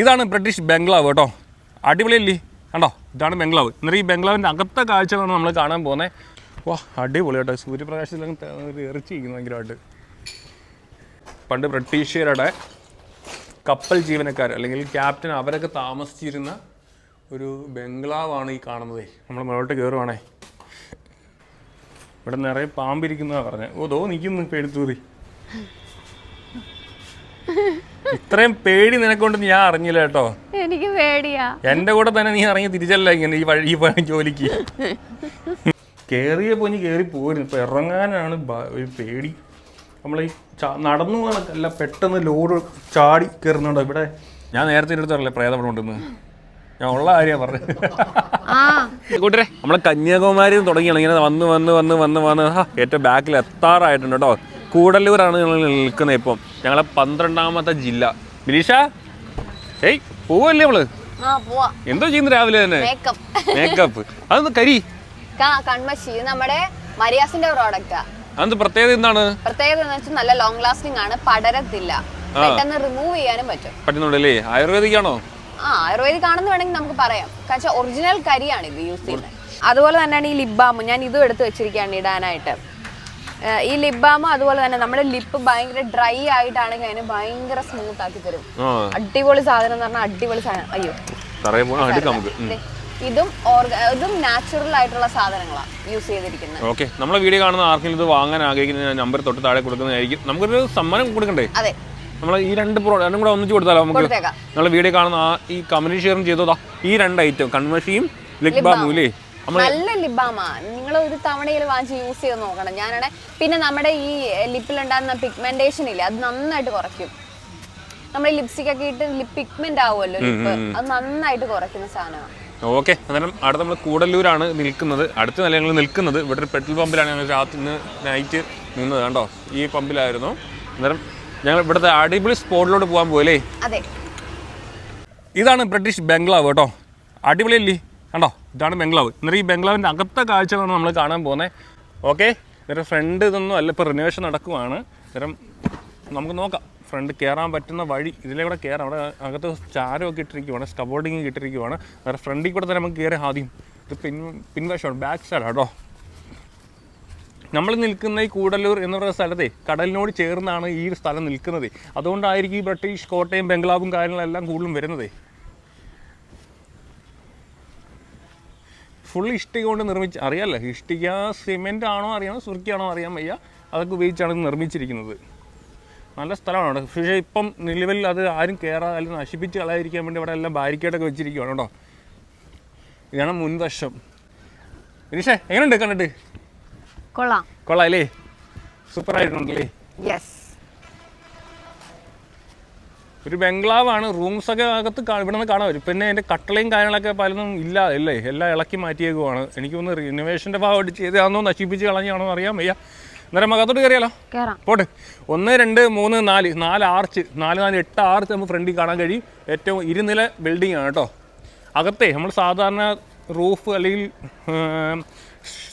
ഇതാണ് ബ്രിട്ടീഷ് ബംഗ്ലാവ് കേട്ടോ. അടിപൊളിയല്ലേ? കണ്ടോ? ഇതാണ് ബംഗ്ലാവ്. എന്നിട്ട് ഈ ബംഗ്ലാവിന്റെ അകത്തെ കാഴ്ചകളാണ് നമ്മൾ കാണാൻ പോകുന്നത് വാ അടിപൊളി കേട്ടോ. സൂര്യപ്രകാശത്തിലും എറിച്ചിരിക്കുന്നു ഭയങ്കരമായിട്ട്. പണ്ട് ബ്രിട്ടീഷുകാരുടെ കപ്പൽ ജീവനക്കാർ അല്ലെങ്കിൽ ക്യാപ്റ്റൻ അവരൊക്കെ താമസിച്ചിരുന്ന ഒരു ബംഗ്ലാവാണ് ഈ കാണുന്നത്. നമ്മൾ മുന്നോട്ട് കയറുവാണേ ഇവിടെ നിറയെ പാമ്പിരിക്കുന്നതാണ് പറഞ്ഞത് ഓ ദോ നിൽക്കുന്നു പേടിത്തൂറി. ഇത്രയും പേടി നിനക്കൊണ്ട് ഞാൻ അറിഞ്ഞില്ല കേട്ടോ. എനിക്ക് പേടിയാ. എന്റെ കൂടെ തന്നെ നീ ഇറങ്ങി തിരിച്ചല്ല ഇങ്ങനെ ഈ വഴി ഈ പണി ജോലിക്ക്? കേറിയ ഇനി കേറി പോരും ഇപ്പൊ ഇറങ്ങാനാണ് ഒരു പേടി. നമ്മൾ ഈ നടന്നു കണക്കല്ല പെട്ടെന്ന് ലോഡ് ചാടി കയറുന്നുണ്ടോ ഇവിടെ? ഞാൻ നേരത്തെ എടുത്തല്ലേ പ്രേതം ഇവിടെ ഉണ്ടെന്ന് ഞാൻ ഉള്ള കാര്യമാണ് പറഞ്ഞത്. ആ. കൂട്ടരെ നമ്മളെ കന്യാകുമാരി തുടങ്ങിയാണ്. ഇങ്ങനെ വന്ന് വന്ന് വന്ന് വന്ന് വന്ന്. ഏറ്റവും ബാക്കിൽ എത്താറായിട്ടുണ്ട് കേട്ടോ. കൂടല്ലൂരാണ് ഞങ്ങൾ നിൽക്കുന്നത് ഇപ്പം. ഞങ്ങളെ പന്ത്രണ്ടാമത്തെ ജില്ല. മിനീഷ ഏയ് പോവല്ലേ നമ്മൾ എന്തോ ചെയ്യുന്നു രാവിലെ തന്നെ? മേക്കപ്പ് അതൊന്ന് കരി? കൺമശി നമ്മുടെ മരിയാസിന്റെ പ്രോഡക്റ്റാ അത് പ്രത്യേകത എന്താണ്? പ്രത്യേകത എന്ന് വെച്ചാൽ നല്ല ലോങ് ലാസ്റ്റിംഗ് ആണ് പടരത്തില്ല. പെട്ടെന്ന് റിമൂവ് ചെയ്യാനും പറ്റും. പറ്റുന്നുണ്ടല്ലേ? ആയുർവേദിക്കാണോ? ആ ആയുർവേദിക് ആണെന്ന് വേണമെങ്കിൽ നമുക്ക് പറയാം. കാരണം ഒറിജിനൽ കരിയാണ് ഇത് യൂസ് ചെയ്യുന്നത്. അതുപോലെ തന്നെയാണ് ഈ ലിപ് ബാം ഞാൻ ഇതും എടുത്ത് വെച്ചിരിക്കുകയാണ് ഇടാനായിട്ട്. ഈ ലിപ് ബാം അതുപോലെ തന്നെ നമ്മുടെ ലിപ്പ് ഭയങ്കര ഡ്രൈ ആയിട്ടാണെങ്കിൽ അതിന് ഭയങ്കര സ്മൂത്ത് ആക്കി തരും. അടിപൊളി സാധനം എന്ന് പറഞ്ഞാൽ അടിപൊളി സാധനം. അയ്യോ. ഇതും ഇതും നാച്ചുറൽ ആയിട്ടുള്ള സാധനങ്ങളാണ് യൂസ് ചെയ്തിരിക്കുന്നത്. ഓക്കെ നമ്മളെ വീഡിയോ കാണുന്ന ആർക്കെങ്കിലും ഇത് വാങ്ങാൻ ആഗ്രഹിക്കുന്ന നമ്പർ തൊട്ട് താഴെ കൊടുക്കുന്നതായിരിക്കും നമുക്കൊരു സമ്മാനം കൊടുക്കണ്ടേ? അതെ. നമ്മൾ ഈ രണ്ട് പ്രോ രണ്ടും കൂടെ ഒന്നിച്ച് കൊടുത്താലോ നമുക്ക്? നമ്മൾ വീഡിയോ കാണുന്ന ഈ കമന്റ് ഷെയറും ചെയ്തോതാ ഈ രണ്ട് ഐറ്റം കൺവേഴ്സിയും ലിപ് ബാമും ഇല്ലേ? നല്ല ലിബാമാ. നിങ്ങൾ ഒരു തവണയിൽ വാങ്ങിച്ച് യൂസ് ചെയ്ത് നോക്കണം. ഞാനാണെ പിന്നെ നമ്മുടെ ഈ ലിപ്പിലുണ്ടാകുന്ന പിഗ്മെന്റേഷൻ ഇല്ല അത് നന്നായിട്ട് കുറയ്ക്കും. നമ്മൾ ലിപ്സ്റ്റിക് ഒക്കെ ഇട്ട് പിഗ്മെന്റ് ആവുമല്ലോ ലിപ്പ്. അത് നന്നായിട്ട് കുറയ്ക്കുന്ന സാധനമാണ് ഓക്കെ അന്നേരം അവിടെ നമ്മൾ കൂടല്ലൂരാണ് നിൽക്കുന്നത്. അടുത്ത നില ഞങ്ങൾ നിൽക്കുന്നത്. ഇവിടെ ഒരു പെട്രോൾ പമ്പിലാണ് ഞങ്ങൾ രാത്രി നൈറ്റ് നിന്നത് കണ്ടോ? ഈ പമ്പിലായിരുന്നു. അന്നേരം ഞങ്ങൾ ഇവിടുത്തെ അടിപൊളി സ്പോട്ടിലോട്ട് പോകാൻ അതെ. ഇതാണ് ബ്രിട്ടീഷ് ബംഗ്ലാവ് കേട്ടോ. അടിപൊളിയല്ലേ? കണ്ടോ? ഇതാണ് ബംഗ്ലാവ്. എന്നിട്ട് ഈ ബംഗ്ലാവിന്റെ അകത്തെ കാഴ്ചകളാണ് നമ്മൾ കാണാൻ പോകുന്നത് ഓക്കെ? എന്നിട്ട് ഫ്രണ്ട് ഇതൊന്നും അല്ല ഇപ്പോൾ റിനോവേഷൻ നടക്കുവാണ്. ഇത്തരം നമുക്ക് നോക്കാം. ഫ്രണ്ട് കയറാൻ പറ്റുന്ന വഴി ഇതിലെ കൂടെ കയറാം അവിടെ അകത്ത് ചാരമൊക്കെ ഇട്ടിരിക്കുവാണ് സ്റ്റബോർഡിങ് ഇട്ടിരിക്കുവാണ്. വേറെ ഫ്രണ്ടിൽ കൂടെ തന്നെ നമുക്ക് കയറി ആദ്യം. ഇത് പിൻ പിൻവശമാണ് ബാക്ക് സൈഡാണ് കേട്ടോ. നമ്മൾ നിൽക്കുന്ന ഈ കൂടല്ലൂർ എന്ന് പറയുന്ന സ്ഥലത്തെ കടലിനോട് ചേർന്നാണ് ഈ സ്ഥലം നിൽക്കുന്നത്. അതുകൊണ്ടായിരിക്കും ഈ ബ്രിട്ടീഷ് കോട്ടയം ബംഗ്ലാവും കാര്യങ്ങളെല്ലാം കൂടുതലും വരുന്നത്. ഫുൾ ഇഷ്ടിക കൊണ്ട് നിർമ്മിച്ച് അറിയാമല്ലോ ഇഷ്ടിക സിമെന്റ് ആണോ അറിയാമോ സുർക്കിയാണോ അറിയാൻ വയ്യ. അതൊക്കെ ഉപയോഗിച്ചാണ് ഇത് നിർമ്മിച്ചിരിക്കുന്നത്. നല്ല സ്ഥലമാണ് അവിടെ. പക്ഷേ ഇപ്പം നിലവിൽ അത് ആരും കയറാതെ അല്ലെങ്കിൽ നശിപ്പിച്ച് കളയാതിരിക്കാൻ വേണ്ടി ഇവിടെ എല്ലാം ബാരിക്കേഡൊക്കെ വെച്ചിരിക്കുകയാണ് കേട്ടോ. ഇതാണ് മുൻവശം. വിനീഷേ എങ്ങനെയുണ്ട് കണ്ടിട്ട്? കൊള്ളാം. കൊള്ളാം അല്ലേ? സൂപ്പർ ആയിട്ടുണ്ടല്ലേ യെസ് ഒരു ബംഗ്ലാവാണ് റൂംസ് ഒക്കെ അകത്ത് ഇവിടെ നിന്ന് കാണാൻ വരും പിന്നെ അതിന്റെ കട്ടളയും കാര്യങ്ങളൊക്കെ പലതും ഇല്ല അല്ലേ എല്ലാം ഇളക്കി മാറ്റിയേക്കുവാണ്. എനിക്ക് ഒന്ന് റിനോവേഷന്റെ ഭാഗമായിട്ട് ചെയ്താണോ നശിപ്പിച്ച് കളഞ്ഞാണോ അറിയാൻ വയ്യ. അന്നേരം മകത്തോട്ട് കയറിയാലോ? കയറാം പോട്ടെ. ഒന്ന് രണ്ട് മൂന്ന് നാല്. നാല് ആർച്ച് നാല് നാല് എട്ട് ആർച്ച് നമുക്ക് ഫ്രണ്ടിൽ കാണാൻ കഴിയും. ഏറ്റവും ഇരുനില ബിൽഡിംഗ് ആണ് കേട്ടോ. അകത്തെ നമ്മൾ സാധാരണ റൂഫ് അല്ലെങ്കിൽ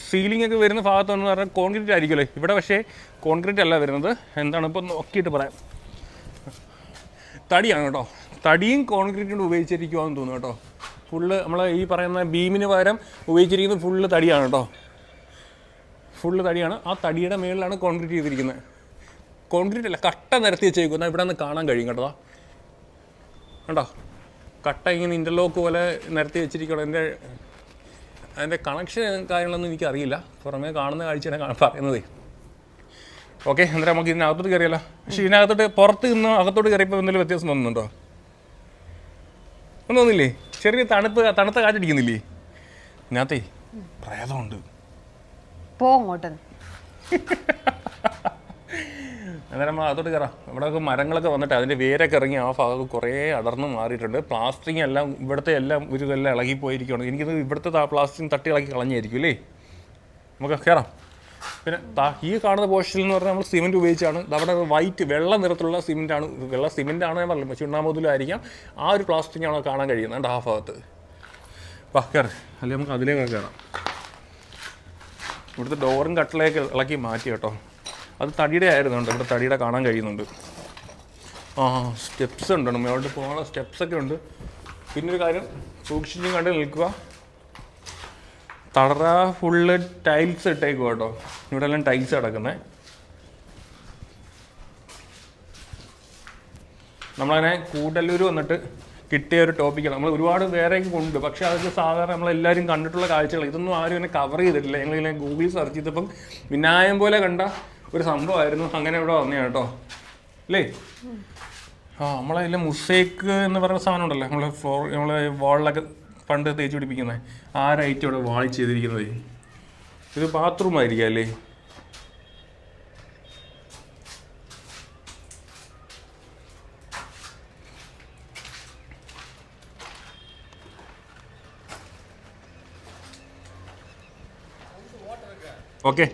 സീലിംഗ് ഒക്കെ വരുന്ന ഭാഗത്തുനിന്ന് പറഞ്ഞാൽ കോൺക്രീറ്റ് ആയിരിക്കുമല്ലോ. ഇവിടെ പക്ഷേ കോൺക്രീറ്റ് അല്ല വരുന്നത്. എന്താണ്? ഇപ്പോൾ നോക്കിയിട്ട് പറയാം. തടിയാണ് കേട്ടോ. തടിയും കോൺക്രീറ്റും ഉപയോഗിച്ചിരിക്കുവാന്ന് തോന്നുന്നു കേട്ടോ. ഫുള്ള് നമ്മൾ ഈ പറയുന്ന ബീമിന് പകരം ഉപയോഗിച്ചിരിക്കുന്നത് ഫുള്ള് തടിയാണ് കേട്ടോ. ഫുള്ള് തടിയാണ്. ആ തടിയുടെ മേളിലാണ് കോൺക്രീറ്റ് ചെയ്തിരിക്കുന്നത്. കോൺക്രീറ്റ് അല്ല കട്ട നിരത്തി വെച്ചേക്കുന്ന ഇവിടെ നിന്ന് കാണാൻ കഴിയും കേട്ടോ. കണ്ടോ? കട്ട ഇങ്ങനെ ഇന്റർലോക്ക് പോലെ നിരത്തി വെച്ചിരിക്കണം എന്റെ അതിന്റെ കണക്ഷൻ കാര്യങ്ങളൊന്നും എനിക്കറിയില്ല. പുറമേ കാണുന്ന കാഴ്ചയാണ് പറയുന്നത് ഓക്കെ എന്നിട്ട് നമുക്ക് ഇതിനകത്തോട്ട് കയറിയല്ലോ. പക്ഷെ ഇതിനകത്തോട്ട് പുറത്ത് നിന്ന് അകത്തോട്ട് കയറിയപ്പോൾ എന്തെങ്കിലും വ്യത്യാസം തോന്നുന്നുണ്ടോ? ഒന്നും തോന്നില്ലേ? ചെറിയ തണുപ്പ് തണുത്ത കാറ്റടിക്കുന്നില്ലേ? ഇതിനകത്തേ പ്രേതമുണ്ട്. പോ അങ്ങോട്ട്. അന്നേരം നമ്മൾ അതോട്ട് കയറാം. ഇവിടെയൊക്കെ മരങ്ങളൊക്കെ വന്നിട്ട് അതിന്റെ വേരൊക്കെ ഇറങ്ങി ആ ഭാഗമൊക്കെ കുറേ അടർന്ന് മാറിയിട്ടുണ്ട്. പ്ലാസ്റ്റിങ് എല്ലാം ഇവിടുത്തെ എല്ലാം ഒരു ഇതെല്ലാം ഇളകിപ്പോയിരിക്കുകയാണ് എനിക്കിത് ഇവിടുത്തെ പ്ലാസ്റ്റിക് തട്ടി ഇളക്കി കളഞ്ഞായിരിക്കും അല്ലേ? നമുക്ക് കയറാം. പിന്നെ ഈ കാണുന്ന പോർഷനിൽ എന്ന് പറഞ്ഞാൽ നമ്മൾ സിമെന്റ് ഉപയോഗിച്ചാണ്. അവിടെ വൈറ്റ് വെള്ള നിറത്തിലുള്ള സിമെന്റാണ് വെള്ള സിമെന്റാണ് ഞാൻ പറഞ്ഞത്. ചുണ്ണാമ്പതിലായിരിക്കാം ആ ഒരു പ്ലാസ്റ്റിക് ആണ് കാണാൻ കഴിയുന്നത് ആ ഭാഗത്ത് വാ കയറി അല്ലെങ്കിൽ നമുക്ക് അതിലേക്ക് കയറാം ഇവിടുത്തെ ഡോറും കട്ടിലേക്ക് ഇളക്കി മാറ്റി കേട്ടോ. അത് തടിയുടെ ആയിരുന്നുണ്ട് ഇവിടെ തടിയുടെ കാണാൻ കഴിയുന്നുണ്ട്. ആ സ്റ്റെപ്സ് ഉണ്ട് അവിടെ പോകാനുള്ള സ്റ്റെപ്സൊക്കെ ഉണ്ട്. പിന്നെ ഒരു കാര്യം സൂക്ഷിച്ചും കണ്ട് നിൽക്കുക. തടറ ഫുള്ള് ടൈൽസ് ഇട്ടേക്കും കേട്ടോ ഇവിടെ എല്ലാം ടൈൽസ് കിടക്കുന്നത് നമ്മളങ്ങനെ കൂടല്ലൂർ വന്നിട്ട് കിട്ടിയ ഒരു ടോപ്പിക്കാണ് നമ്മൾ ഒരുപാട് വേറെയൊക്കെ ഉണ്ട് പക്ഷേ അതൊക്കെ സാധാരണ നമ്മളെല്ലാവരും കണ്ടിട്ടുള്ള കാഴ്ചകൾ ഇതൊന്നും ആരും എന്നെ കവർ ചെയ്തിട്ടില്ല. ഞങ്ങളിങ്ങനെ ഗൂഗിൾ സെർച്ച് ചെയ്തപ്പം വിനായം പോലെ കണ്ട ഒരു സംഭവമായിരുന്നു. അങ്ങനെ ഇവിടെ വന്നേ കേട്ടോ അല്ലേ? ആ നമ്മളതിൽ മുസേക്ക് എന്ന് പറയുന്ന സാധനം ഉണ്ടല്ലോ. നമ്മളെ ഫ്ലോർ നമ്മളെ വാളിലൊക്കെ പണ്ട് തേച്ച് പിടിപ്പിക്കുന്നത് ആരായിട്ട് ഇവിടെ വാളി ചെയ്തിരിക്കുന്നത്? ഇത് ബാത്റൂം ആയിരിക്കാം അല്ലേ? ഓക്കെ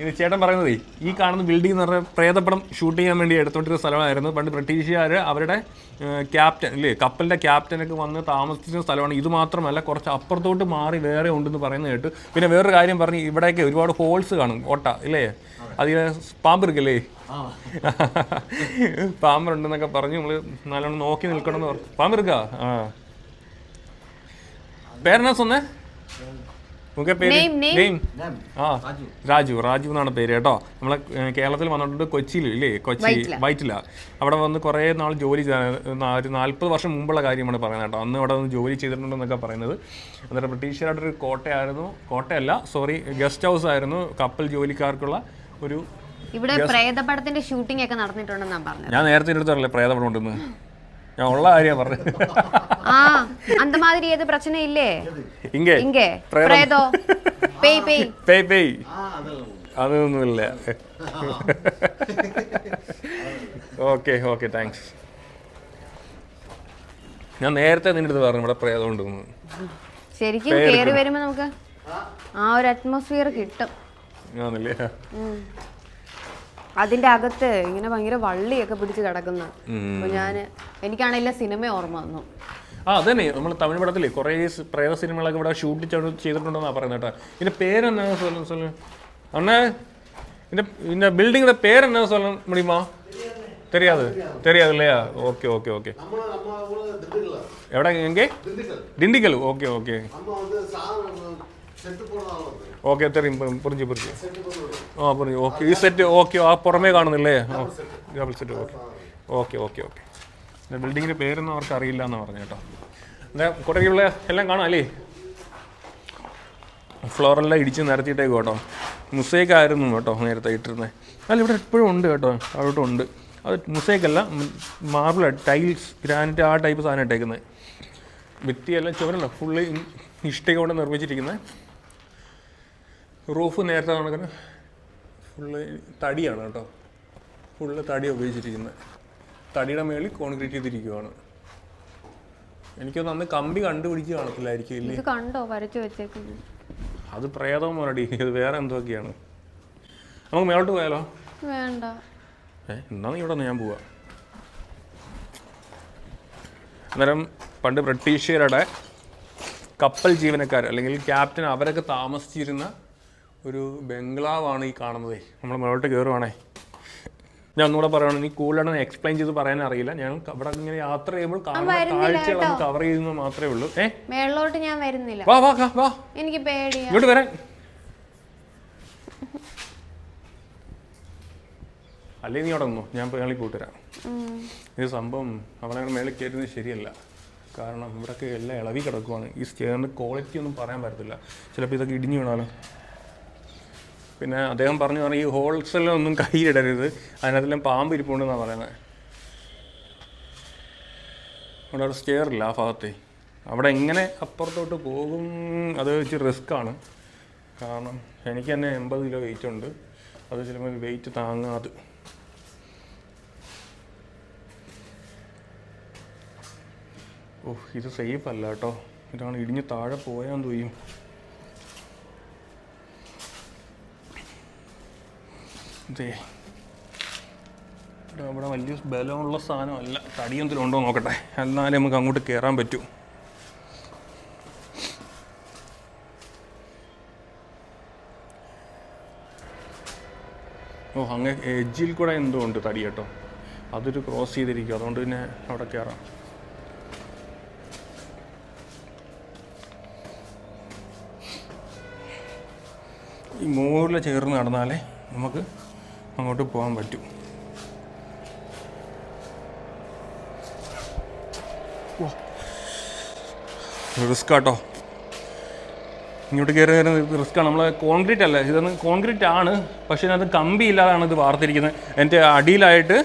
ഇത് ചേട്ടൻ പറയുന്നത് ഈ കാണുന്ന ബിൽഡിംഗ് എന്ന് പറഞ്ഞാൽ പ്രേതപ്പടം ഷൂട്ട് ചെയ്യാൻ വേണ്ടി എടുത്തോണ്ടിരുന്ന സ്ഥലമായിരുന്നു. പണ്ട് ബ്രിട്ടീഷുകാർ അവരുടെ ക്യാപ്റ്റൻ ഇല്ലേ കപ്പലിന്റെ ക്യാപ്റ്റനൊക്കെ വന്ന് താമസിച്ചിരുന്ന സ്ഥലമാണ്. ഇത് മാത്രമല്ല കുറച്ച് അപ്പുറത്തോട്ട് മാറി വേറെ ഉണ്ടെന്ന് പറയുന്നത് കേട്ടു. പിന്നെ വേറൊരു കാര്യം പറഞ്ഞ് ഇവിടെയൊക്കെ ഒരുപാട് ഹോൾസ് കാണും ഓട്ട ഇല്ലേ? അതിൽ പാമ്പിരിക്കല്ലേ പാമ്പറുണ്ടെന്നൊക്കെ പറഞ്ഞ് നമ്മൾ നല്ലോണം നോക്കി നിൽക്കണമെന്ന് പറഞ്ഞു. പാമ്പിരിക്കാ ആ. പേരെന്നാ സ്വന്നേ നമുക്ക് പേര്. നെയിം ആ രാജു രാജു എന്നാണ് പേര് കേട്ടോ. നമ്മളെ കേരളത്തിൽ വന്നിട്ടുണ്ട് കൊച്ചിയിൽ ഇല്ലേ? കൊച്ചി വൈറ്റില. അവിടെ വന്ന് കുറേ നാൾ ജോലി ഒരു നാൽപ്പത് വർഷം മുമ്പുള്ള കാര്യമാണ് പറയുന്നത് കേട്ടോ. അന്ന് അവിടെ വന്ന് ജോലി ചെയ്തിട്ടുണ്ടെന്നൊക്കെ പറയുന്നത്. അന്നേരം ബ്രിട്ടീഷുകാരുടെ ഒരു കോട്ടയായിരുന്നു. കോട്ടയല്ല സോറി ഗസ്റ്റ് ഹൗസ് ആയിരുന്നു കപ്പൽ ജോലിക്കാർക്കുള്ള ഒരു ഇവിടെ പ്രേതപടത്തിന്റെ ഷൂട്ടിംഗ് ഒക്കെ നടന്നിട്ടുണ്ടെന്ന് ഞാൻ പറഞ്ഞു ഞാൻ നേരത്തെ പ്രേതപടം ഉണ്ടെന്ന്? ഞാൻ ഉള്ള കാര്യ പറഞ്ഞു ஆ அந்த மாதிரி எது பிரச்சனை இல்லே ഇങ്ങേ. இங்கே പ്രേതം. பிரேதோ பேய் பேய் പേയ്. പേയ് അതൊന്നുമില്ല. Okay okay thanks. ഞാൻ നേരത്തെ നിന്റെ അടുത്ത് പറഞ്ഞു ഇവിടെ പ്രേതം ഉണ്ട് ശരിക്കും കേറി വരുമ്പോ നമുക്ക് ആ ഒരു അറ്റ്മോസ്ഫിയർ കിട്ടും. ആണല്ലേ? അതിന്റെ അകത്ത് ഇങ്ങനെ ഭയങ്കര വള്ളിയൊക്കെ പിടിച്ച് കിടക്കുന്ന. അപ്പൊ ഞാൻ എനിക്കാണെങ്കിലും സിനിമ ഓർമ്മ വന്നു. ആ അതന്നെ. നമ്മൾ തമിഴ് പടത്തിൽ കുറേ പ്രേത സിനിമകളൊക്കെ ഇവിടെ ഷൂട്ട് ചെയ്തിട്ടുണ്ടെന്നാണ് പറയുന്നത് കേട്ടോ. ഇതിന്റെ പേരെന്നാ സ്വലം സ്വലം അണ്ണേ ഇതിന്റെ ഇതിന്റെ ബിൽഡിങ്ങിന്റെ പേരെന്നാ സ്വലം മുടിയുമോ தெரியாது தெரியாது இல்லையா ഓക്കെ ഓക്കെ ஓகே எவ்வளோ எங்கே திண்டுக்கல் ഓക്കെ ஓகே ഓക്കെ തെറിയും പുറിഞ്ചു പുറിഞ്ചു. ആ പുറിഞ്ചു. ഓക്കെ ഈ സെറ്റ് ഓക്കെ ആ പുറമേ കാണുന്നില്ലേ? Double set. Okay. Okay okay okay. ബിൽഡിങ്ങിന്റെ പേരൊന്നും അവർക്ക് അറിയില്ല എന്ന് പറഞ്ഞു കേട്ടോ. എന്താ കുറേയുള്ള എല്ലാം കാണാം അല്ലേ? ഫ്ലോറെല്ലാം ഇടിച്ച് നിരത്തിയിട്ടേക്കും കേട്ടോ. മുസേക്ക് ആയിരുന്നു കേട്ടോ നേരത്തെ ഇട്ടിരുന്നത് അല്ല ഇവിടെ എപ്പോഴും ഉണ്ട് കേട്ടോ. അവിടെ ഉണ്ട്. അത് മുസൈക്കല്ല മാർബിൾ ടൈൽസ് ഗ്രാനൈറ്റ് ആ ടൈപ്പ് സാധനം ഇട്ടേക്കുന്നത് ഭിത്തിയെല്ലാം ചുവരല്ല ഫുള്ള് ഇഷ്ടയോടെ നിർമ്മിച്ചിരിക്കുന്നത് റൂഫ് നേരത്തെ കണക്കിന് ഫുള്ള് തടിയാണ് കേട്ടോ. ഫുള്ള് തടി ഉപയോഗിച്ചിരിക്കുന്നത് തടിയുടെ മേളിൽ കോൺക്രീറ്റ് ചെയ്തിരിക്കുകയാണ് എനിക്കൊന്ന് അന്ന് കമ്പി കണ്ടുപിടിച്ച് കാണത്തില്ലായിരിക്കും ഇല്ലേ? ഇത് കണ്ടോ? വരച്ചു വെച്ചേക്കുന്നു അത് പ്രേതം മരടി ഇത് വേറെ എന്തൊക്കെയാണ്? നമുക്ക് മേലോട്ട് പോയാലോ? വേണ്ട. ഏ എന്നാ ഇവിടെ നിന്ന് ഞാൻ പോവാ. അന്നേരം പണ്ട് ബ്രിട്ടീഷുകാരുടെ കപ്പൽ ജീവനക്കാർ അല്ലെങ്കിൽ ക്യാപ്റ്റൻ അവരൊക്കെ താമസിച്ചിരുന്ന ഒരു ബംഗ്ലാവാണ് ഈ കാണുന്നത്. നമ്മൾ മേലോട്ട് കയറുവാണേ ഞാൻ ഒന്നുകൂടെ പറയണം? നീ കൂടുതലാണ് എക്സ്പ്ലെയിൻ ചെയ്ത് പറയാൻ അറിയില്ല ഞാൻ അവിടെ ഇങ്ങനെ യാത്ര ചെയ്യുമ്പോൾ കാഴ്ചകൾ കവർ ചെയ്യുന്നത് മാത്രമേ ഉള്ളൂ. മേളിലോട്ട് ഞാൻ വരുന്നില്ല. വാ വാ വാ, എനിക്ക് പേടിയാ. ഇങ്ങോട്ട് വരാൻ. അല്ലേ നീ അവിടെ നിന്നോ? ഞാൻ മേളിൽ പോയിട്ട് വരാം. ഇത് സംഭവം അവളെ മേളിൽ കയറുന്നത് ശരിയല്ല. കാരണം ഇവിടെയൊക്കെ എല്ലാം ഇളവി കിടക്കുവാണ്. ഈ സ്റ്റേറിന്റെ ക്വാളിറ്റി ഒന്നും പറയാൻ പറ്റത്തില്ല. ചിലപ്പോൾ ഇതൊക്കെ ഇടിഞ്ഞു വീണാലോ? പിന്നെ അദ്ദേഹം പറഞ്ഞു പറഞ്ഞാൽ ഈ ഹോൾസെല്ലൊന്നും കയ്യിലിടരുത്. അതിനകത്തെല്ലാം പാമ്പ് ഇരിപ്പുണ്ടെന്നാണ് പറയുന്നത്. അവിടെ അവിടെ സ്റ്റെയർ ഇല്ല ആ ഭാഗത്തെ. അവിടെ എങ്ങനെ അപ്പുറത്തോട്ട് പോകും അത് ഇച്ചിരി റിസ്ക് ആണ്. കാരണം എനിക്ക് തന്നെ എൺപത് കിലോ വെയിറ്റ് ഉണ്ട്. അത് ചിലപ്പോൾ വെയിറ്റ് താങ്ങാതെ. ഓ ഇത് സേഫ് അല്ല കേട്ടോ. ഇതാണ് ഇടിഞ്ഞ് താഴെ തോയ്യും. ഇതേ ഇവിടെ ഇവിടെ വലിയ ബലമുള്ള സാധനമല്ല. തടിയൊന്നും ഉണ്ടോ നോക്കട്ടെ. എന്നാലേ നമുക്ക് അങ്ങോട്ട് കയറാൻ പറ്റൂ. ഓ അങ്ങനെ എഡ്ജിൽ കൂടെ എന്തോ ഉണ്ട് തടി കേട്ടോ. അതൊരു ക്രോസ് ചെയ്തിരിക്കും. അതുകൊണ്ട് പിന്നെ അവിടെ കയറാം ഈ മോറിൽ ചേർന്ന് നടന്നാലേ നമുക്ക് അങ്ങോട്ട് പോകാൻ പറ്റും. റിസ്ക് ആട്ടോ. ഇങ്ങോട്ട് കയറി കയറുന്ന റിസ്ക്കാണ് നമ്മൾ കോൺക്രീറ്റ് അല്ല? ഇതൊന്ന് കോൺക്രീറ്റ് ആണ്. പക്ഷെ ഇതിനകത്ത് കമ്പി ഇല്ലാതാണ് ഇത് വാർത്തിരിക്കുന്നത്. എന്റെ അടിയിലായിട്ട്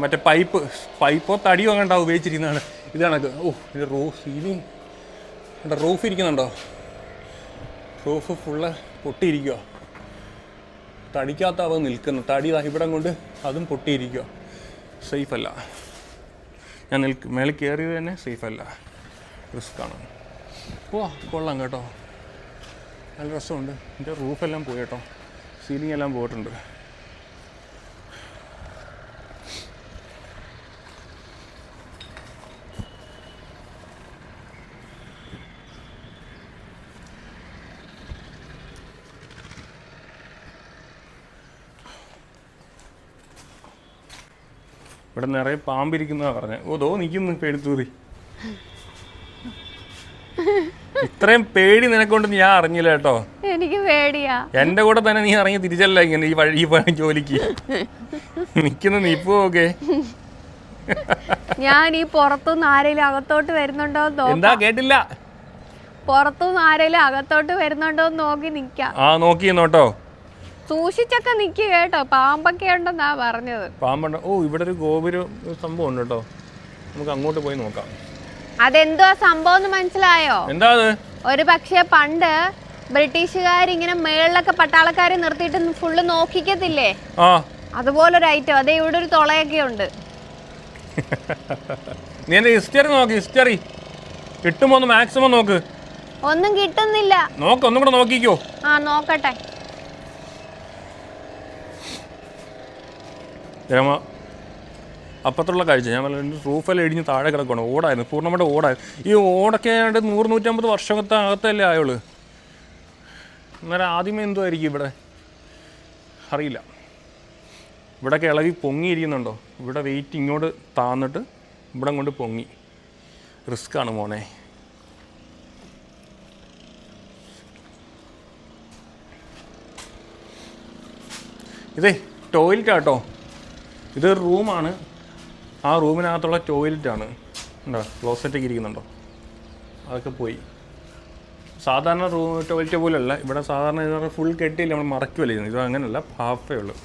മറ്റേ പൈപ്പ് പൈപ്പോ തടിയോ അങ്ങോട്ടാ ഉപയോഗിച്ചിരിക്കുന്നതാണ്. ഇതാണ് ഓ ഇത് റൂഫ് സീലിംഗ് റൂഫ് ഇരിക്കുന്നുണ്ടോ? റൂഫ് ഫുള്ള് പൊട്ടിയിരിക്കുക തടിക്കകത്ത് അവ നിൽക്കുന്നു തടി ഇവിടം കൊണ്ട് അതും പൊട്ടിയിരിക്കുക സേഫ് അല്ല ഞാൻ നിൽക്ക് മേളിൽ കയറിയത് തന്നെ സേഫ് അല്ല ആണ് ഓ കൊള്ളാം കേട്ടോ. നല്ല രസമുണ്ട്. എന്റെ റൂഫെല്ലാം പോയി കേട്ടോ. സീലിംഗ് എല്ലാം പോയിട്ടുണ്ട്. ഇവിടെ നിറയെ പാമ്പിരിക്കുന്നതാ പറഞ്ഞത് ഓ ദോ നിൽക്കുന്നു പേടിത്തൂറി. ഇത്രയും പേടി നിനക്കൊണ്ട് ഞാൻ അറിഞ്ഞില്ല കേട്ടോ. എനിക്ക് പേടിയാ. എന്റെ കൂടെ തന്നെ നീ ഇറങ്ങി തിരിച്ചല്ല ഇങ്ങനെ ഈ വഴി പണി ജോലിക്ക്. നിൽക്കുന്ന നിപ്പോ ഒക്കെ ഞാൻ ഈ പുറത്തുനിന്ന് ആരെങ്കിലും അകത്തോട്ട് വരുന്നുണ്ടോ എന്താ കേട്ടില്ല. പുറത്തുനിന്ന് ആരെങ്കിലും അകത്തോട്ട് വരുന്നുണ്ടോ നോക്കി നിക്കാം ആ നോക്കി നോട്ടോ സൂക്ഷിച്ചൊക്കെ നിൽക്കുക കേട്ടോ. പാമ്പൊക്കെ ഉണ്ടെന്നാ പറഞ്ഞത്. പാമ്പുണ്ട്. ഓ ഇവിടെ ഒരു ഗോപുരം സംഭവം ഉണ്ട് കേട്ടോ. നമുക്ക് അങ്ങോട്ട് പോയി നോക്കാം. അതെന്തോ സംഭവം എന്ന് മനസ്സിലായോ? എന്താ ഒരു പക്ഷേ പണ്ട് ബ്രിട്ടീഷുകാർ ഇങ്ങനെ മേളിലൊക്കെ പട്ടാളക്കാരെ നിർത്തിയിട്ട് ഫുള്ള് നോക്കിക്കത്തില്ലേ? അതുപോലൊരു ഐറ്റം അതേ ഇവിടെ ഒരു തുളയൊക്കെ ഉണ്ട്. നീ ഹിസ്റ്ററി നോക്ക് ഹിസ്റ്ററി കിട്ടുമോ ഒന്ന് മാക്സിമം നോക്ക്. ഒന്നും കിട്ടുന്നില്ല. നോക്ക് ഒന്നും കൂടെ നോക്കിക്കോ. ആ നോക്കട്ടെ. രമ അപ്പുറത്തുള്ള കാഴ്ച. ഞാൻ പറഞ്ഞു റൂഫെല്ലാം ഇടിഞ്ഞ് താഴെ കിടക്കണം ഓടായിരുന്നു പൂർണമായിട്ട് ഓടായിരുന്നു. ഈ ഓടൊക്കെ ആയിട്ട് നൂറ് നൂറ്റമ്പത് വർഷത്തെ അകത്തല്ലേ ആയുള്ളൂ. അന്നേരം ആദ്യമേ എന്തുമായിരിക്കും ഇവിടെ? അറിയില്ല. ഇവിടെ ഇളകി പൊങ്ങിയിരിക്കുന്നുണ്ടോ? ഇവിടെ വെയിറ്റ് ഇങ്ങോട്ട് താന്നിട്ട് ഇവിടെ കൊണ്ട് പൊങ്ങി. റിസ്ക്കാണ് മോനെ. ഇതേ ടോയ്ലറ്റ് ആട്ടോ. ഇത് റൂമാണ്. ആ റൂമിനകത്തുള്ള ടോയ്ലറ്റാണ്. ഉണ്ടോ ക്ലോസറ്റൊക്കെ ഇരിക്കുന്നുണ്ടോ? അതൊക്കെ പോയി. സാധാരണ റൂം ടോയ്ലറ്റ് പോലെയല്ല. ഇവിടെ സാധാരണ ഇത് ഫുൾ കെട്ടിയില്ല? നമ്മൾ മറക്കുമല്ലേ ചെയ്യുന്നത് ഇത് അങ്ങനെയല്ല ഹാഫേ ഉള്ളൂ.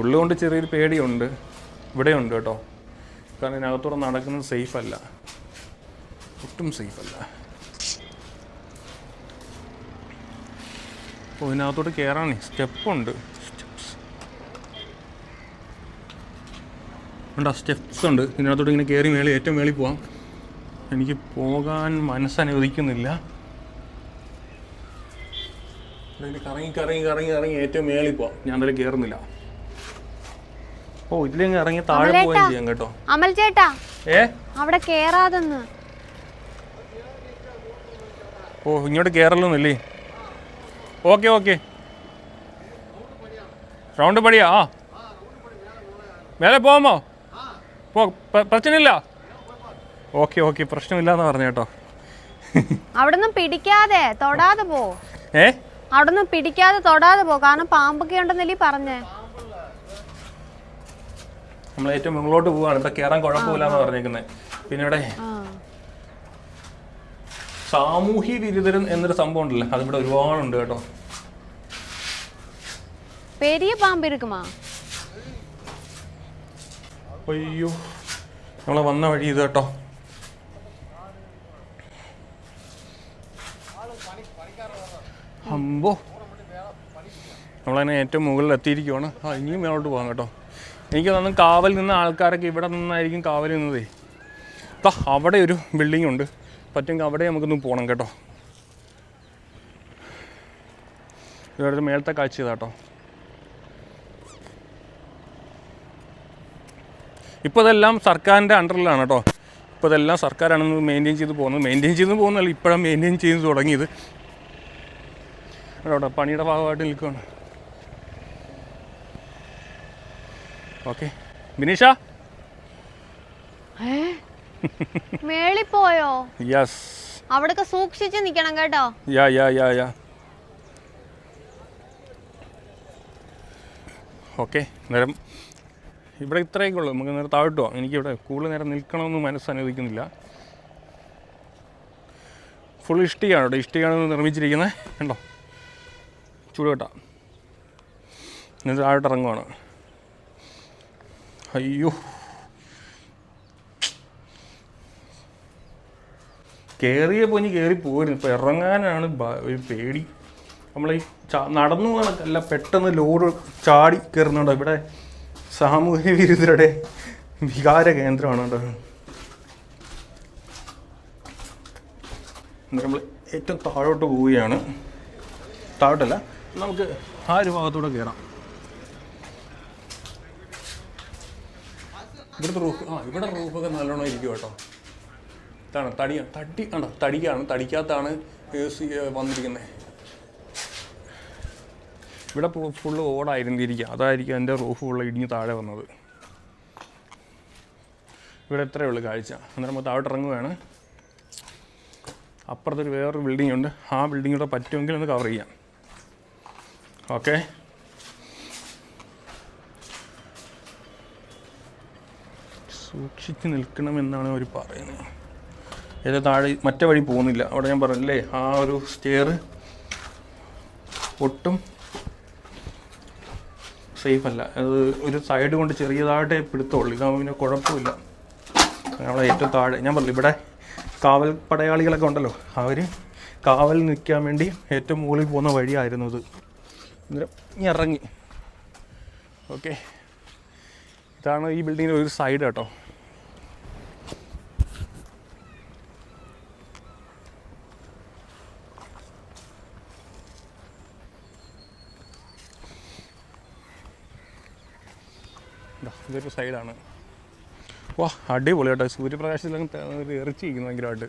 ഉള്ളുകൊണ്ട് ചെറിയൊരു പേടിയുണ്ട്. ഇവിടെയുണ്ട് കേട്ടോ. കാരണം ഇതിനകത്തൂടെ നടക്കുന്നത് സേഫ് അല്ല. ഒട്ടും സേഫ് അല്ല. ഓ ഇതിനകത്തോട്ട് കയറാനേ സ്റ്റെപ്പുണ്ട്. സ്റ്റെപ്സ്. ഉണ്ടോ? സ്റ്റെപ്സ് ഉണ്ട്. ഇതിനകത്തോട്ട് ഇങ്ങനെ കയറി മേളി ഏറ്റവും മേളിൽ പോവാം. എനിക്ക് പോകാൻ മനസ്സനുവദിക്കുന്നില്ല. കറങ്ങി കറങ്ങി കറങ്ങി കറങ്ങി ഏറ്റവും മേളിൽ പോവാം. ഞാൻ അതിൽ കയറുന്നില്ല ഓ ഇതിലേ ഇറങ്ങി താഴെ പോവുകയും ചെയ്യാം കേട്ടോ. അമൽ ചേട്ടാ. ഏ? അവിടെ കേറാതെന്ന്. ഓ ഇങ്ങോട്ട് കയറലൊന്നുമില്ലേ ഓക്കെ ഓക്കെ. റൗണ്ട് പടിയാ? ആ. മേലെ പോകാമോ പോ പ്ര- പ്രശ്നമില്ല. ഓക്കെ ഓക്കെ പ്രശ്നമില്ല എന്ന് പറഞ്ഞു കേട്ടോ. അവിടുന്ന് പിടിക്കാതെ തൊടാതെ പോ. ഏ? അവിടുന്ന് പിടിക്കാതെ തൊടാതെ പോ. കാരണം പാമ്പൊക്കെ ഉണ്ടെന്നല്ലേ പറഞ്ഞേ. നമ്മൾ ഏറ്റവും മുകളിലോട്ട് പോവാണ്. ഇവിടെ കയറാൻ കുഴപ്പമില്ല എന്ന് പറഞ്ഞേക്കുന്നത് പിന്നെ ഇവിടെ സാമൂഹ്യ വിരുദ്ധരൻ എന്നൊരു സംഭവം ഉണ്ടല്ലോ അതിവിടെ ഒരുപാടുണ്ട് കേട്ടോ പെരിയ പാമ്പ് இருக்குமா അയ്യോ നമ്മൾ വന്ന വഴി ഇത് കേട്ടോ അമ്പോ നമ്മളതിനെ ഏറ്റവും മുകളിൽ എത്തിയിരിക്കുവാണ് ആ ഇനിയും മേലോട്ട് പോകാം കേട്ടോ എനിക്ക് തോന്നുന്നു കാവൽ നിന്ന ആൾക്കാരൊക്കെ ഇവിടെ നിന്നായിരിക്കും കാവൽ നിന്നതേ ദാ അവിടെ ഒരു ബിൽഡിംഗ് ഉണ്ട് പറ്റുമെങ്കിൽ അവിടെ നമുക്കൊന്ന് പോകണം കേട്ടോ. ഇവിടുത്തെ മേളത്തെ കാഴ്ച ഇതാട്ടോ ഇപ്പോൾ ഇതെല്ലാം സർക്കാരിന്റെ അണ്ടറിലാണ് കേട്ടോ. ഇപ്പോൾ ഇതെല്ലാം സർക്കാരാണ് മെയിന്റെയിൻ ചെയ്ത് പോകുന്നത്. മെയിന്റെയിൻ ചെയ്ത് പോകുന്നതല്ല ഇപ്പോഴാണ് മെയിന്റെയിൻ ചെയ്ത് തുടങ്ങിയത്. അവിടെ പണിയുടെ ഭാഗമായിട്ട് നിൽക്കുകയാണ് ഓക്കെ ബിനീഷ മേളി പോയോ യെസ് അവിടൊക്കെ സൂക്ഷിച്ച് നിക്കണം കേട്ടോ. യാ യാ യാ യാ ഓക്കെ നേരം. ഇവിടെ ഇത്രയൊക്കെ ഉള്ളൂ. നമുക്ക് നേരം താഴ്ത്തോ പോവാം. എനിക്കിവിടെ കൂടുതൽ നേരം നിൽക്കണമെന്ന് മനസ്സനുവദിക്കുന്നില്ല ഫുൾ ഇഷ്ടികയാണ് ഇവിടെ ഇഷ്ടികയാണ് നിർമ്മിച്ചിരിക്കുന്നത്? കണ്ടോ? ചൂടുകെട്ട എന്നിട്ട് താഴോട്ട് ഇറങ്ങുവാണ്. അയ്യോ. കയറിയ ഇനി കയറി പോരുന്നു ഇപ്പം ഇറങ്ങാനാണ് ഒരു പേടി. നമ്മൾ ഈ നടന്നു കണക്കല്ല പെട്ടെന്ന് ലോഡ് ചാടി കയറുന്നുണ്ടോ ഇവിടെ സാമൂഹ്യ വിരുദ്ധരുടെ വികാര കേന്ദ്രമാണ് കേട്ടോ. നമ്മൾ ഏറ്റവും താഴോട്ട് പോവുകയാണ്. താഴോട്ടല്ല നമുക്ക് ആ ഒരു ഭാഗത്തൂടെ കയറാം ഇവിടുത്തെ റൂഫ് ആ ഇവിടെ റൂഫൊക്കെ നല്ലോണം ഇരിക്കും കേട്ടോ. ഇതാണ് തടിയാണ്. തടി ആണ് തടിക്കാണ് തടിക്കാത്താണ് വന്നിരിക്കുന്നത് ഇവിടെ ഫുള്ള് ഓടായിരുന്നു ഇരിക്കുക അതായിരിക്കും എന്റെ റൂഫ് ഫുള്ള് ഇടിഞ്ഞ് താഴെ വന്നത്. ഇവിടെ എത്രയേ ഉള്ളൂ കാഴ്ച. അന്നേരം നമ്മൾ താഴോട്ട് ഇറങ്ങുകയാണ് അപ്പുറത്തൊരു വേറൊരു ബിൽഡിംഗ് ഉണ്ട്. ആ ബിൽഡിംഗ് കൂടെ പറ്റുമെങ്കിൽ ഒന്ന് കവർ ചെയ്യാം. ഓക്കെ സൂക്ഷിച്ച് നിൽക്കണമെന്നാണ് അവർ പറയുന്നത്. ഏത് താഴെ മറ്റേ വഴി പോകുന്നില്ല. അവിടെ ഞാൻ പറഞ്ഞില്ലേ ആ ഒരു സ്റ്റെയർ ഒട്ടും സേഫ് അല്ല. അത് ഒരു സൈഡ് കൊണ്ട് ചെറിയതായിട്ടേ പിടുത്തുള്ളൂ. ഇതാകുമ്പോൾ പിന്നെ കുഴപ്പമില്ല. നമ്മളെ ഏറ്റവും താഴെ ഞാൻ പറഞ്ഞു ഇവിടെ കാവൽ പടയാളികളൊക്കെ ഉണ്ടല്ലോ. അവർ കാവൽ നിൽക്കാൻ വേണ്ടി ഏറ്റവും മുകളിൽ പോകുന്ന വഴിയായിരുന്നു ഇത്. അന്നേരം ഇറങ്ങി. ഓക്കെ ഇതാണ് ഈ ബിൽഡിങ്ങിന്റെ ഒരു സൈഡ് കേട്ടോ. ഇതൊരു സൈഡാണ്. വാ അടിപൊളി കേട്ടോ. സൂര്യപ്രകാശത്തിലും എറിച്ചിരിക്കുന്നു ഭയങ്കരമായിട്ട്.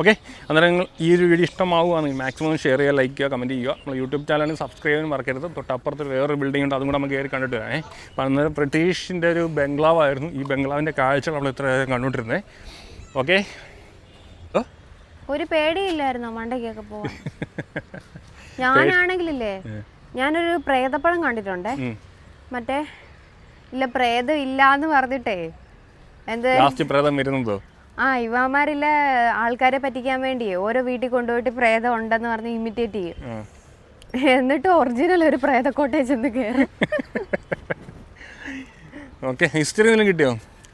ഓക്കെ അന്നേരം നിങ്ങൾ ഈ ഒരു വീഡിയോ ഇഷ്ടമാവുകയാണെങ്കിൽ മാക്സിമം ഷെയർ ചെയ്യുക ലൈക്ക് ചെയ്യുക കമന്റ് ചെയ്യുക. നമ്മൾ യൂട്യൂബ് ചാനൽ സബ്സ്ക്രൈബ് ചെയ്യാൻ മറക്കരുത്. തൊട്ടപ്പുറത്ത് വേറൊരു ബിൽഡിംഗ് ഉണ്ട് അതും കൂടെ നമുക്ക് കയറി കണ്ടിട്ട് വരാം അപ്പം അന്നേരം ബ്രിട്ടീഷിന്റെ ഒരു ബംഗ്ലാവായിരുന്നു. ഈ ബംഗ്ലാവിന്റെ കാഴ്ചകൾ നമ്മൾ ഇത്ര നേരം കണ്ടുകൊണ്ടിരുന്നത് ഓക്കെ ഒരു പേടിയില്ലായിരുന്നോ മണ്ടയ്ക്കൊക്കെ പോവാൻ? ഞാനാണെങ്കിലില്ലേ ഞാനൊരു പ്രേതപ്പഴം കണ്ടിട്ടുണ്ടേ. മറ്റേ ഇല്ല പ്രേതം ഇല്ലാന്ന് പറഞ്ഞിട്ടേ എന്ത്? ലാസ്റ്റ് പ്രേതം വരുന്നതോ? ആ യുവാമാരില്ല ആൾക്കാരെ പറ്റിക്കാൻ വേണ്ടി ഓരോ വീട്ടിൽ കൊണ്ടുപോയിട്ട് പ്രേതം ഉണ്ടെന്ന് പറഞ്ഞ് ഇമിറ്റേറ്റ് ചെയ്യും. എന്നിട്ട് ഒറിജിനൽ ഒരു പ്രേതക്കോട്ടേജ് ചെന്ന് കയറി ഓക്കെ ഹിസ്റ്ററി എന്തെങ്കിലും കിട്ടിയോ?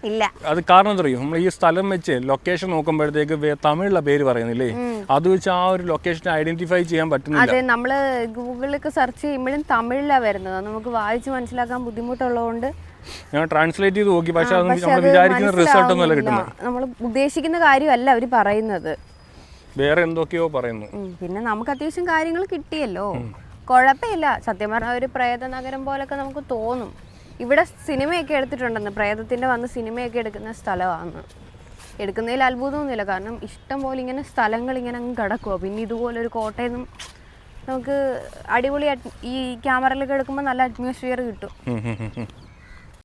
ഇല്ല. അത് കാരണം എന്തറിയോ നമ്മൾ ഈ സ്ഥലം വെച്ച് ലൊക്കേഷൻ നോക്കുമ്പോഴത്തേക്ക് തമിഴിലെ പേര് പറയുന്നില്ലേ? അത് വെച്ച് ആ ഒരു ലൊക്കേഷൻ ഐഡന്റിഫൈ ചെയ്യാൻ പറ്റുന്നില്ല. അതെ നമ്മൾ ഗൂഗിളിലൊക്കെ സെർച്ച് ചെയ്യുമ്പോഴും തമിഴിലാണ് വരുന്നത്. നമുക്ക് വായിച്ച് മനസ്സിലാക്കാൻ ബുദ്ധിമുട്ടുള്ളതുകൊണ്ട് ഞാൻ ട്രാൻസ്ലേറ്റ് ചെയ്ത് നോക്കി. പക്ഷെ നമ്മൾ വിചാരിക്കുന്ന റിസൾട്ട് ഒന്നും അല്ല കിട്ടുന്നത്. നമ്മൾ ഉദ്ദേശിക്കുന്ന കാര്യമല്ല അവർ പറയുന്നത്. വേറെ എന്തൊക്കെയോ പറയുന്നു. പിന്നെ നമുക്ക് അത്യാവശ്യം കാര്യങ്ങൾ കിട്ടിയല്ലോ. കുഴപ്പമില്ല. സത്യം പറഞ്ഞാൽ ഒരു പ്രേത നഗരം പോലൊക്കെ നമുക്ക് തോന്നും. ഇവിടെ സിനിമയൊക്കെ എടുത്തിട്ടുണ്ടെന്ന് പ്രേതത്തിന്റെ വന്ന് സിനിമയൊക്കെ എടുക്കുന്ന സ്ഥലമാണ്. എടുക്കുന്നതിൽ അത്ഭുതമൊന്നുമില്ല. കാരണം ഇഷ്ടം പോലെ ഇങ്ങനെ സ്ഥലങ്ങൾ ഇങ്ങനെ അങ്ങ് കിടക്കുക പിന്നെ ഇതുപോലൊരു കോട്ടയിൽ നമുക്ക് അടിപൊളി ഈ ക്യാമറയിലൊക്കെ എടുക്കുമ്പോൾ നല്ല അറ്റ്മോസ്ഫിയർ കിട്ടും.